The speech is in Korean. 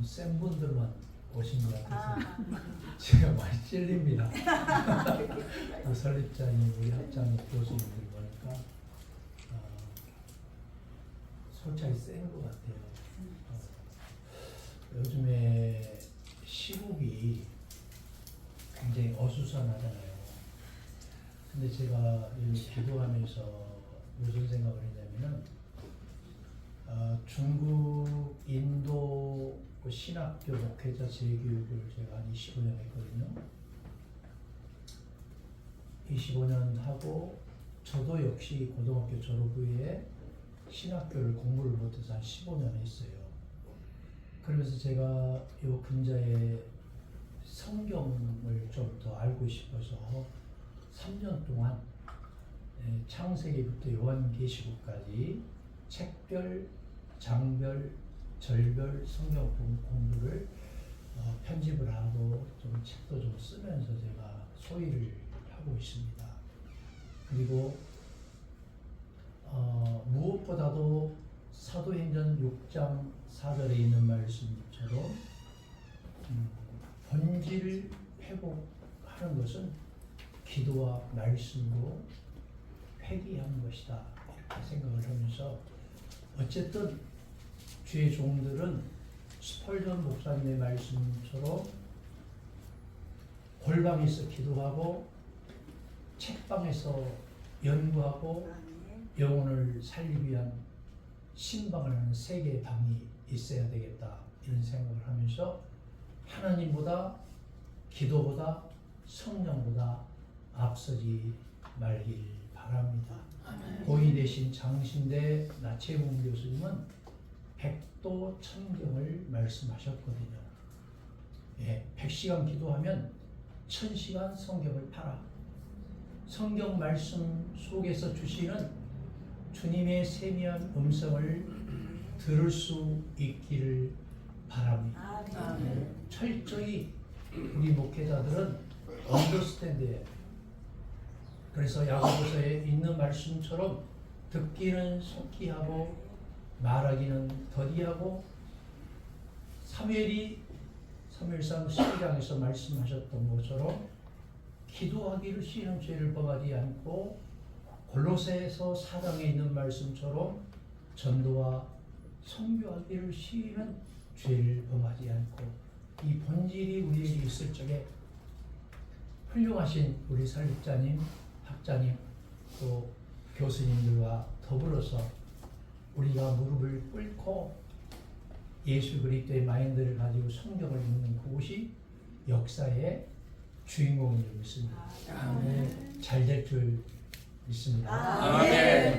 좀센 분들만 오신 것 같아서 아, 제가 많이 찔립니다. 그 설립자님, 우리 학장님, 교수님들 보니까 어, 솔직히 센것 같아요. 어, 요즘에 시국이 굉장히 어수선하잖아요. 근데 제가 이 기도하면서 무슨 생각을 했냐면은 어, 중국, 신학교 목회자 재교육을 제가 한 25년 했거든요. 25년 하고 저도 역시 고등학교 졸업 후에 신학교를 공부를 못해서 한 15년 했어요. 그러면서 제가 요 근자에 성경을 좀 더 알고 싶어서 3년 동안 예, 창세기부터 요한계시록까지 책별, 장별, 절별 성경 공- 공부를 어, 편집을 하고 좀 책도 좀 쓰면서 제가 소위를 하고 있습니다. 그리고 어, 무엇보다도 사도행전 6장 4절에 있는 말씀처럼 음, 본질 회복하는 것은 기도와 말씀으로 회개하는 것이다 이렇게 생각을 하면서 어쨌든 주의 종들은 스펄전 목사님의 말씀처럼 골방에서 기도하고 책방에서 연구하고 영혼을 살리기 위한 신방을 하는 세 개의 방이 있어야 되겠다 이런 생각을 하면서 하나님보다 기도보다 성령보다 앞서지 말길 바랍니다. 고인 대신 장신대 나채봉 교수님은 백도 천경을 말씀하셨거든요. 예, 100시간 기도하면 1000시간 성경을 팔아. 성경 말씀 속에서 주시는 주님의 세미한 음성을 들을 수 있기를 바랍니다. 아, 네, 철저히 우리 목회자들은 언더스탠드예요. 그래서 야고보서에 있는 말씀처럼 듣기는 속히 하고 말하기는 더디하고 사무엘이 사무엘상 12장에서 말씀하셨던 것처럼 기도하기를 쉬는 죄를 범하지 않고 골로새에서 4장에 있는 말씀처럼 전도와 선교하기를 쉬는 죄를 범하지 않고 이 본질이 우리에게 있을 적에 훌륭하신 우리 설립자님, 학자님, 또 교수님들과 더불어서 우리가 무릎을 꿇고 예수 그리스도의 마인드를 가지고 성경을 읽는 그곳이 역사의 주인공인 줄 믿습니다. 네, 잘될 줄 믿습니다. 아, 네.